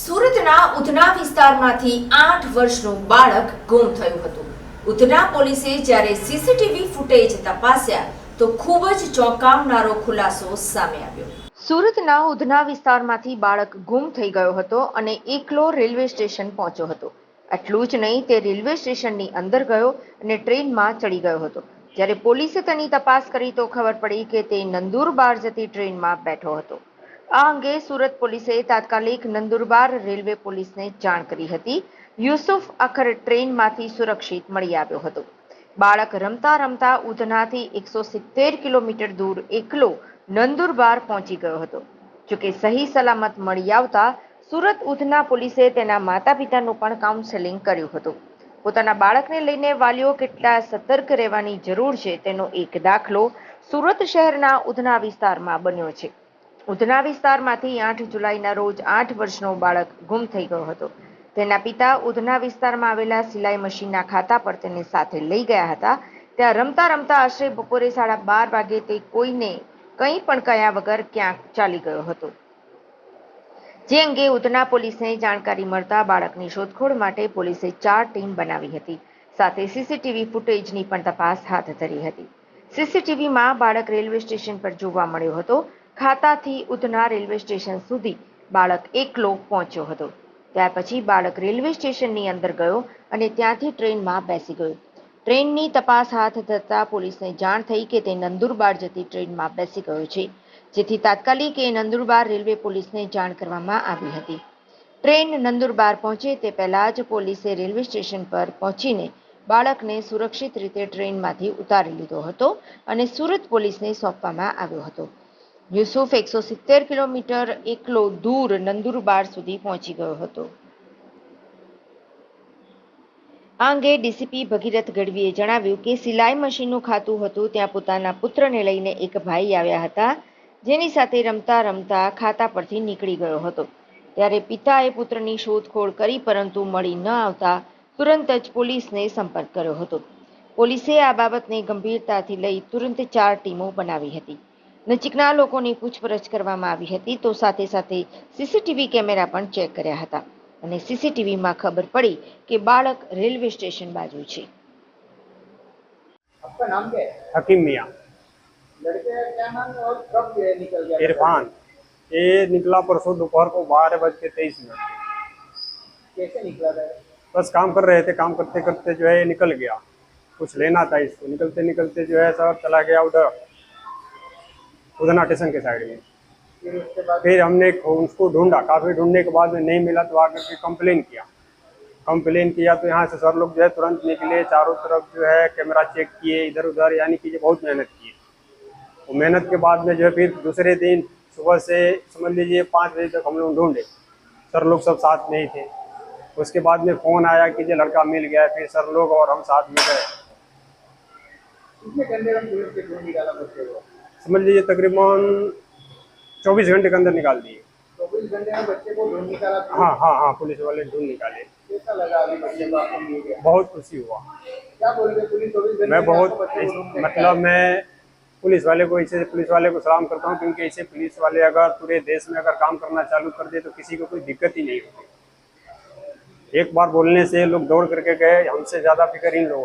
સુરતના ઉધના વિસ્તારમાંથી આઠ વર્ષનું બાળક ગુમ થયું હતું. ઉધના પોલીસે જ્યારે સીસીટીવી ફૂટેજ તપાસ્યા, તો ખૂબ જ ચોંકાવનારો ખુલાસો સામે આવ્યો. સુરતના ઉધના વિસ્તારમાંથી બાળક ગુમ થઈ ગયો હતો અને એકલો રેલવે સ્ટેશન પહોંચ્યો હતો. એટલું જ નહીં, તે રેલવે સ્ટેશનની અંદર ગયો અને ટ્રેનમાં ચડી ગયો હતો. જ્યારે પોલીસે તેની તપાસ કરી, તો ખબર પડી કે તે નંદુરબાર જતી ટ્રેનમાં બેઠો હતો. આ અંગે સુરત પોલીસે તાત્કાલિક નંદુરબાર રેલવે પોલીસને જાણ કરી હતી. યુસુફ અખર ટ્રેનમાંથી સુરક્ષિત મળી આવ્યો હતો. બાળક રમતા રમતા ઉધનાથી એકસો સિત્તેર કિલોમીટર દૂર એકલો નંદુરબાર પહોંચી ગયો હતો. જોકે સહી સલામત મળી આવતા સુરત ઉધના પોલીસે તેના માતા પિતાનું પણ કાઉન્સેલિંગ કર્યું હતું. પોતાના બાળકને લઈને વાલીઓ કેટલા સતર્ક રહેવાની જરૂર છે તેનો એક દાખલો સુરત શહેરના ઉધના વિસ્તારમાં બન્યો છે. ઉધના વિસ્તારમાંથી આઠ જુલાઈના રોજ આઠ વર્ષનો બાળક ગુમ થઈ ગયો હતો. તેના પિતા ઉધના વિસ્તારમાં આવેલા સિલાઈ મશીનના ખાતા પર તેને સાથે લઈ ગયા હતા. ત્યાં રમતા રમતા આશરે બપોરે સાડા બાર વાગે તે કોઈને કંઈ પણ કયા વગર ક્યાંક ચાલી ગયો હતો. જે અંગે ઉધના પોલીસને જાણકારી મળતા બાળકની શોધખોળ માટે પોલીસે ચાર ટીમ બનાવી હતી. સાથે સીસીટીવી ફૂટેજની પણ તપાસ હાથ ધરી હતી. સીસીટીવીમાં બાળક રેલવે સ્ટેશન પર જોવા મળ્યો હતો. ખાતાથી ઉધના રેલવે સ્ટેશન સુધી બાળક એકલો પહોંચ્યો હતો. ત્યાર પછી બાળક રેલવે સ્ટેશનની અંદર ગયો અને ત્યાંથી ટ્રેનમાં બેસી ગયો. ટ્રેનની તપાસ હાથ ધરતા પોલીસને જાણ થઈ કે તે નંદુરબાર જતી ટ્રેનમાં બેસી ગયો છે, જેથી તાત્કાલિક એ નંદુરબાર રેલવે પોલીસને જાણ કરવામાં આવી હતી. ટ્રેન નંદુરબાર પહોંચે તે પહેલાં જ પોલીસે રેલવે સ્ટેશન પર પહોંચીને બાળકને સુરક્ષિત રીતે ટ્રેનમાંથી ઉતારી લીધો હતો અને સુરત પોલીસને સોંપવામાં આવ્યો હતો. યુસુફ એકસો સિત્તેર કિલોમીટર એકલો દૂર નંદુરબાર સુધી પહોંચી ગયો હતો. આ અંગે ડીસીપી ભગીરથ ગઢવીએ જણાવ્યું કે સિલાઈ મશીનનું ખાતું હતું, ત્યાં પોતાના પુત્રને લઈને એક ભાઈ આવ્યા હતા, જેની સાથે રમતા રમતા ખાતા પરથી નીકળી ગયો હતો. ત્યારે પિતાએ પુત્રની શોધખોળ કરી, પરંતુ મળી ન આવતા તુરંત જ પોલીસને સંપર્ક કર્યો હતો. પોલીસે આ બાબતને ગંભીરતાથી લઈ તુરંત ચાર ટીમો બનાવી હતી. નજીકના લોકોની પૂછપરછ કરવામાં આવી હતી તો સાથે સાથે સીસીટીવી કેમેરા પણ ચેક કર્યા હતા અને સીસીટીવીમાં ખબર પડી કે બાળક રેલવે સ્ટેશન બાજુ છે आपका नाम क्या है हकीम मियाँ लड़के का क्या नाम है और कब ये निकल गया इरफान ये निकला परसों दोपहर को बारह बज के तेईस मिनट कैसे निकला था बस काम कर रहे थे काम करते करते जो है ये निकल गया कुछ लेना था इसको निकलते निकलते जो है सर चला गया उधर उधना स्टेशन के साइड में। फिर हमने उसको ढूंढा। काफ़ी ढूँढने के बाद में नहीं मिला तो आकर के कंप्लेन किया। कंप्लेन किया तो यहाँ से सर लोग जो है तुरंत निकले चारों तरफ़ जो है कैमरा चेक किए इधर उधर यानी कि बहुत मेहनत की वो मेहनत के बाद में जो है फिर दूसरे दिन सुबह से समझ लीजिए पाँच बजे तक हम लोग ढूंढे। सर लोग सब साथ में ही थे। उसके बाद में फ़ोन आया कि ये लड़का मिल गया फिर सर लोग और हम साथ में गए। समझ लीजिए तकरीबन चौबीस घंटे के अंदर निकाल दिए। चौबीस घंटे में बच्चे को ढूंढ निकाला हाँ हाँ हाँ पुलिस वाले ढूंढ निकाले। कैसा लगा अभी बच्चे को आपको मिल गया? बहुत खुशी हुआ। क्या बोल रहे पुलिस? चौबीस घंटे मैं बहुत मतलब मैं पुलिस वाले को इसे पुलिस वाले को सलाम करता हूँ क्योंकि ऐसे पुलिस वाले अगर पूरे देश में अगर काम करना चालू कर दे तो किसी को कोई दिक्कत ही नहीं होती। एक बार बोलने से लोग दौड़ करके गए हमसे ज़्यादा फ़िक्र इन लोगों